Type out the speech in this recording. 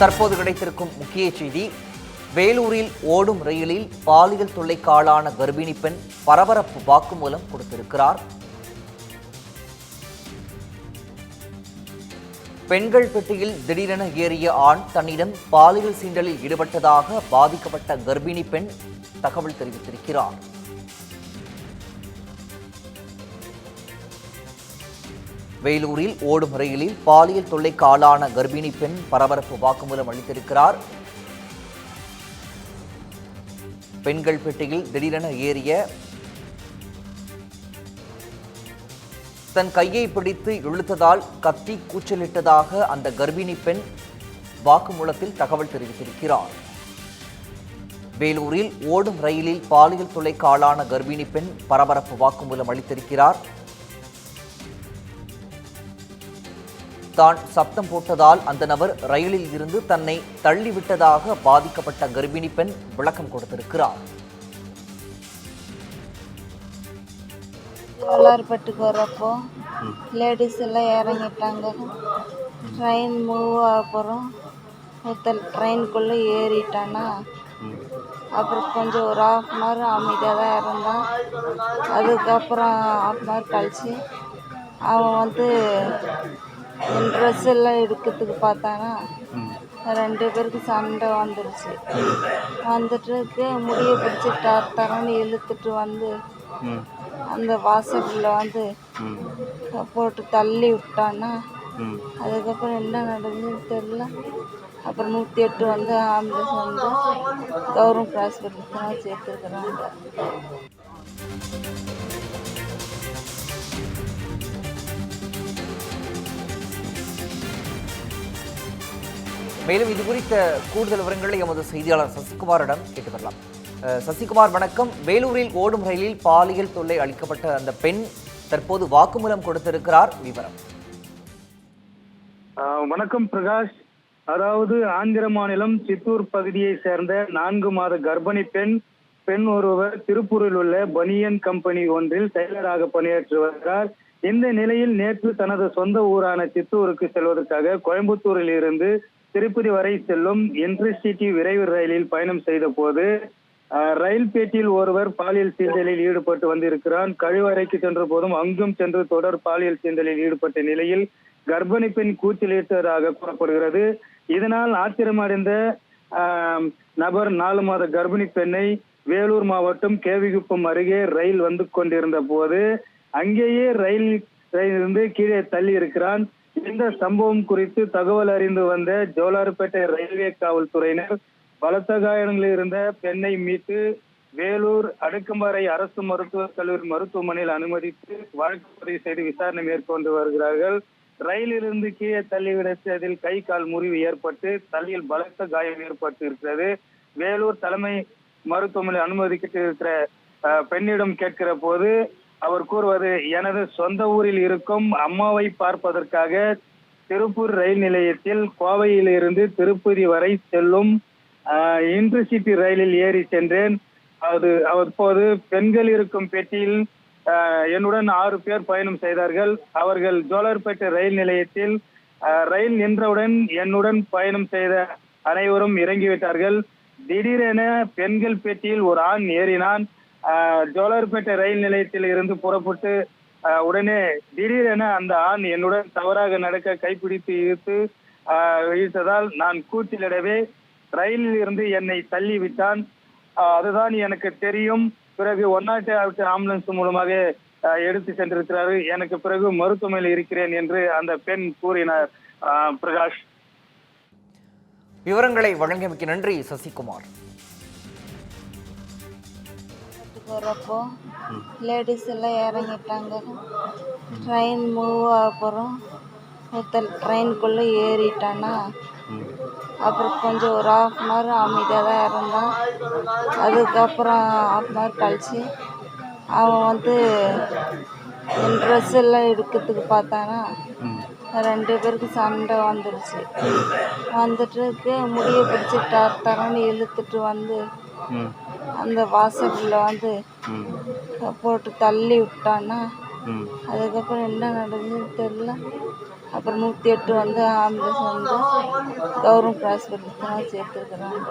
தற்போது கிடைத்திருக்கும் முக்கிய செய்தி வேலூரில் ஓடும் ரயிலில் பாலியல் தொல்லைக்காளான கர்ப்பிணி பெண் பரபரப்பு வாக்குமூலம் கொடுத்திருக்கிறார். பெண்கள் பெட்டியில் திடீரென ஏறிய ஆண் தன்னிடம் பாலியல் சீண்டலில் ஈடுபட்டதாக பாதிக்கப்பட்ட கர்ப்பிணி பெண் தகவல் தெரிவித்திருக்கிறார். வேலூரில் ஓடும் ரயிலில் பாலியல் தொல்லைக்கு ஆளான கர்ப்பிணி பெண் பரபரப்பு வாக்குமூலம் அளித்திருக்கிறார். பெண்கள் பெட்டியில் திடீரென ஏறிய தன் கையை பிடித்து இழுத்ததால் கத்தி கூச்சலிட்டதாக அந்த கர்ப்பிணி பெண் வாக்குமூலத்தில் தகவல் தெரிவித்திருக்கிறார். வேலூரில் ஓடும் ரயிலில் பாலியல் தொல்லைக்கு ஆளான கர்ப்பிணி பெண் பரபரப்பு வாக்குமூலம் அளித்திருக்கிறார். தான் சப்தம் போட்டதால் அந்த நபர் ரயிலில் இருந்து தன்னை தள்ளிவிட்டதாக பாதிக்கப்பட்ட கர்ப்பிணி பெண் விளக்கம் கொடுத்திருக்கிறார். கோலார்பட்டுக்கு வரப்போ லேடிஸ் எல்லாம் இறங்கிட்டாங்க. ட்ரெயின் மூவ் ஆக போகிறோம் ஒருத்தர் ட்ரெயினுக்குள்ளே ஏறிட்டானா? அப்புறம் கொஞ்சம் ஒரு ஆஃப் அன் ஹவர் அமைதியாக தான் இருந்தான். அதுக்கப்புறம் ஆஃப் அன் ஹவர் கழிச்சு அவன் வந்து ட்ரெஸ் எல்லாம் எடுக்கிறதுக்கு பார்த்தானா ரெண்டு பேருக்கு சண்டை வந்துடுச்சு வந்துட்டு முடியை பிடிச்சி தர தரன்னு இழுத்துட்டு வந்து அந்த வாசலில் வந்து போட்டு தள்ளி விட்டான்னா அதுக்கப்புறம் என்ன நடந்ததுன்னு தெரில அப்புறம் நூற்றி எட்டு வந்து ஆம்புலன்ஸ் வந்து கவர்மெண்ட் ஹாஸ்பிட்டலுக்கு தான் சேர்த்துருக்குறாங்க. மேலும் இது குறித்த கூடுதல் விவரங்களை எமது செய்தியாளர் சசிகுமாரிடம் கேட்டு வரலாம் சசிகுமார் வணக்கம். வேலூரில் ஓடும் ரயிலில் பாலியல் தொல்லை அளிக்கப்பட்ட அந்த பெண் தற்போது வாக்குமூலம் கொடுத்திருக்கிறார். விவரம். வணக்கம் பிரகாஷ். அதாவது ஆந்திர மாநிலம் சித்தூர் பகுதியை சேர்ந்த நான்கு மாத கர்ப்பிணி பெண் பெண் ஒருவர் திருப்பூரில் உள்ள பனியன் கம்பெனி ஒன்றில் செயலராக பணியாற்றி வருகிறார். இந்த நிலையில் நேற்று தனது சொந்த ஊரான சித்தூருக்கு செல்வதற்காக கோயம்புத்தூரில் இருந்து திருப்பதி வரை செல்லும் இன்டர்சிட்டி விரைவு ரயிலில் பயணம் செய்த போது ரயில் பேட்டியில் ஒருவர் பாலியல் சீண்டலில் ஈடுபட்டு வந்திருக்கிறான் கழிவறைக்கு சென்ற போதும் அங்கும் சென்று தொடர் பாலியல் சீண்டலில் ஈடுபட்ட நிலையில் கர்ப்பிணி பெண் கூச்சலிட்டதாக கூறப்படுகிறது. இதனால் ஆத்திரமடைந்த நபர் நாலு மாத கர்ப்பிணி பெண்ணை வேலூர் மாவட்டம் கேவிகுப்பம் அருகே ரயில் வந்து கொண்டிருந்த போது அங்கேயே ரயில் ரயிலிருந்து கீழே தள்ளி இருக்கிறான். இந்த சம்பவம் குறித்து தகவல் அறிந்து வந்த ஜோலார்பேட்டை ரயில்வே காவல்துறையினர் பலத்த காயங்களில் இருந்த பெண்ணை மீட்டு வேலூர் அடுக்குமாறை அரசு மருத்துவக் கல்லூரி மருத்துவமனையில் அனுமதித்து வழக்கு பதிவு செய்து விசாரணை மேற்கொண்டு வருகிறார்கள். ரயிலிருந்து கீழே தள்ளிவிடத்தில் கை கால் முறிவு ஏற்பட்டு தலையில் பலத்த காயம் ஏற்பட்டு இருக்கிறது வேலூர் தலைமை மருத்துவமனையில் அனுமதிக்கிட்டு இருக்கிற பெண்ணிடம் கேட்கிற போது அவர் கூறுவது எனது சொந்த ஊரில் இருக்கும் அம்மாவை பார்ப்பதற்காக திருப்பூர் ரயில் நிலையத்தில் கோவையில் இருந்து திருப்பதி வரை செல்லும் இன்டர்சிட்டி ரயிலில் ஏறி சென்றேன். அது அப்போது பெண்கள் இருக்கும் பெட்டியில் ஆஹ், என்னுடன் ஆறு பேர் பயணம் செய்தார்கள். அவர்கள் ஜோலார்பேட்டை ரயில் நிலையத்தில் ரயில் நின்றவுடன் என்னுடன் பயணம் செய்த அனைவரும் இறங்கிவிட்டார்கள். திடீரென பெண்கள் பெட்டியில் ஒரு ஆண் ஏறினான். ஜோலார்பேட்டை ரயில் நிலையத்தில் இருந்து புறப்பட்டு உடனே திடீரென அந்த ஆண் என்னுடன் தவறாக நடக்க கைப்பிடித்து இழுத்து இழுத்ததால் நான் கூச்சலிடவே ரயிலில் இருந்து என்னை தள்ளி விட்டான் அதுதான் எனக்கு தெரியும். பிறகு ஒன் நாட் ஆம்புலன்ஸ் மூலமாக எடுத்து சென்றிருக்கிறாரு. எனக்கு பிறகு மருத்துவமனையில் இருக்கிறேன் என்று அந்த பெண் கூறினார். ஆஹ், பிரகாஷ். விவரங்களை வழங்கியமைக்கு நன்றி சசிகுமார். வரப்போ லேடிஸ் எல்லாம் இறங்கிட்டாங்க. ட்ரெயின் மூவ் ஆக போகிறோம் ஒருத்தர் ட்ரெயினுக்குள்ளே ஏறிட்டானா? அப்புறம் கொஞ்சம் ஒரு ஆஃப் அன் ஹவர் அமைதியாக தான் இருந்தான். அதுக்கப்புறம் ஆஃப் அன் ஹவர் கழிச்சு அவன் வந்து என் ட்ரெஸ் எல்லாம் எடுக்கிறதுக்கு பார்த்தானா? ரெண்டு பேருக்கு சண்டை வந்துடுச்சு. வந்துட்டு முடியை பிடிச்சி தர தரன்னு இழுத்துட்டு வந்து அந்த வாசலில் வந்து போட்டு தள்ளி விட்டான்னா அதுக்கப்புறம் என்ன நடந்ததுன்னு தெரில அப்புறம் நூற்றி எட்டு வந்து ஆம்புலன்ஸ் வந்து கவர்மெண்ட் ஹாஸ்பிட்டலுக்கு தான் சேர்த்துருக்குறாங்க.